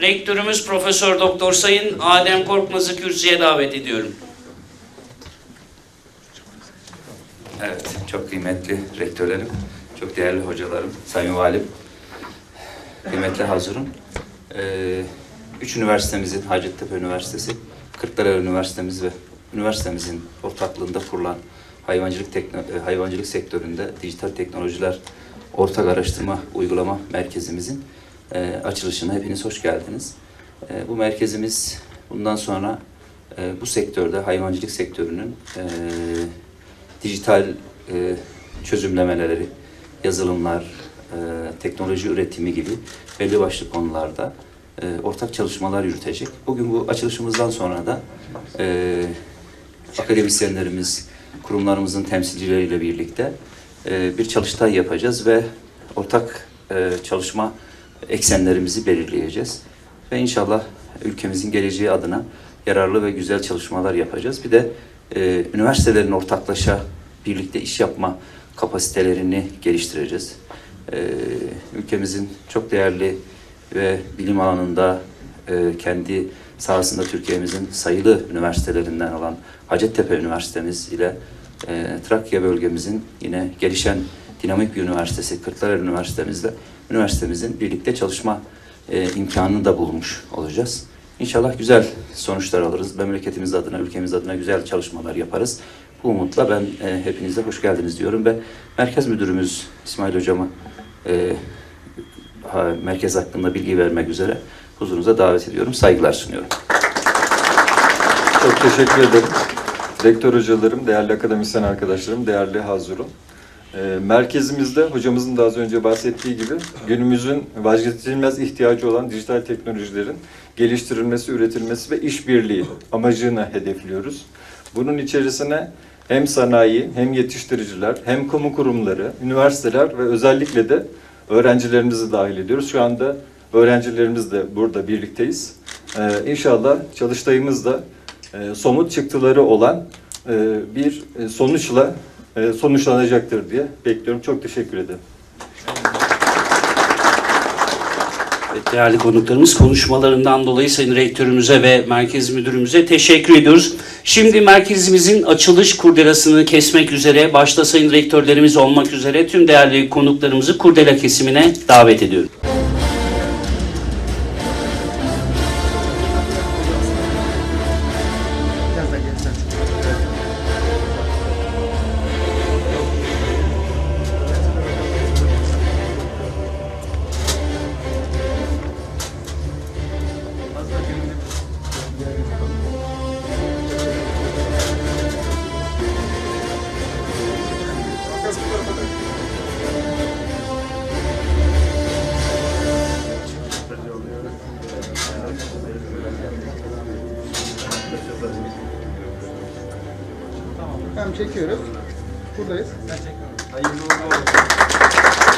Rektörümüz Profesör Doktor Sayın Adem Korkmaz'ı kürsüye davet ediyorum. Evet, çok kıymetli rektörlerim, çok değerli hocalarım, sayın valim, kıymetli hazırım. Ee, üç üniversitemizin, Hacettepe Üniversitesi, Kırklareli Üniversitemiz ve üniversitemizin ortaklığında kurulan hayvancılık, tekno, e, hayvancılık sektöründe dijital teknolojiler ortak araştırma uygulama merkezimizin e, açılışına hepiniz hoş geldiniz. E, bu merkezimiz bundan sonra e, bu sektörde, hayvancılık sektörünün e, dijital e, çözümlemeleri, yazılımlar, e, teknoloji üretimi gibi belli başlı konularda e, ortak çalışmalar yürütecek. Bugün bu açılışımızdan sonra da e, akademisyenlerimiz, kurumlarımızın temsilcileriyle birlikte e, bir çalıştay yapacağız ve ortak e, çalışma eksenlerimizi belirleyeceğiz. Ve inşallah ülkemizin geleceği adına yararlı ve güzel çalışmalar yapacağız. Bir de e, üniversitelerin ortaklaşa birlikte iş yapma kapasitelerini geliştireceğiz. E, ülkemizin çok değerli ve bilim alanında e, kendi sahasında Türkiye'mizin sayılı üniversitelerinden olan Hacettepe Üniversitemiz ile e, Trakya bölgemizin yine gelişen dinamik bir üniversitesi Kırklareli Üniversitemizle üniversitemizin birlikte çalışma e, imkanını da bulmuş olacağız. İnşallah güzel sonuçlar alırız. Memleketimiz adına, ülkemiz adına güzel çalışmalar yaparız. Bu umutla ben e, hepinize hoş geldiniz diyorum ve Merkez Müdürümüz İsmail Hocam'ı e, ha- merkez hakkında bilgi vermek üzere huzurunuza davet ediyorum. Saygılar sunuyorum. Çok teşekkür ederim. Rektör hocalarım, değerli akademisyen arkadaşlarım, değerli Hazurun. Ee, merkezimizde hocamızın da az önce bahsettiği gibi günümüzün vazgeçilmez ihtiyacı olan dijital teknolojilerin geliştirilmesi, üretilmesi ve işbirliği amacını hedefliyoruz. Bunun içerisine hem sanayi, hem yetiştiriciler, hem kamu kurumları, üniversiteler ve özellikle de öğrencilerimizi dahil ediyoruz. Şu anda öğrencilerimiz de burada birlikteyiz. Ee, inşallah çalıştayımızda e, somut çıktıları olan e, bir e, sonuçla sonuçlanacaktır diye bekliyorum. Çok teşekkür ederim. Değerli konuklarımız konuşmalarından dolayı Sayın Rektörümüze ve Merkez Müdürümüze teşekkür ediyoruz. Şimdi merkezimizin açılış kurdelasını kesmek üzere başta Sayın Rektörlerimiz olmak üzere tüm değerli konuklarımızı kurdela kesimine davet ediyorum. Tamam çekiyoruz. Buradayız. Hayırlı uğurlu olsun.